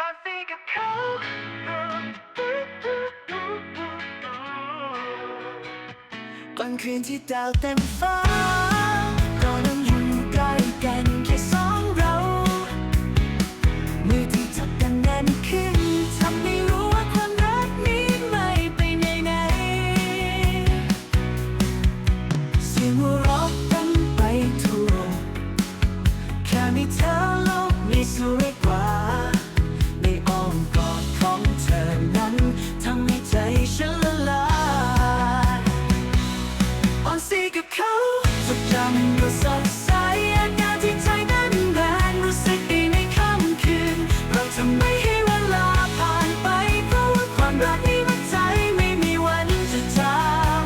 ตอนนี้กับเขากลางคืนที่ดาวเต็มฟ้าเรานั้นอยู่ใกล้กันแค่สองเรา มือที่จับกันแน่นขึ้นทำให้รู้ว่าความรักนี้ไม่ไปไหนไหนเสียงหัวเราะกันไปทั่วแค่มีเธอโลกนี้สวย ทุกอย่สดใสอาการที่ใจนั้นแรงรู้สึกดีในค่ำคืน เราจะไม่ให้เวลาผ่านไป เพราะว่าความรักนี้มันใจไม่มีวันจะจาง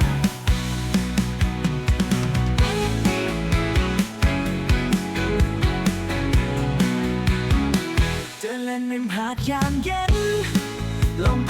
เดินเล่นริมหาดยามเย็นลม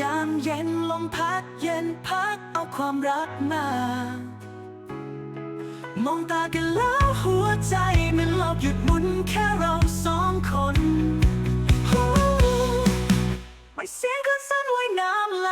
ยามเย็นลมพัดเย็นพัดเอาความรักมา มองตากันแล้วหัวใจมันหลบหยุดหมุนแค่เราสองคนไม่เสียงก็สั่นไว้น้ำไหล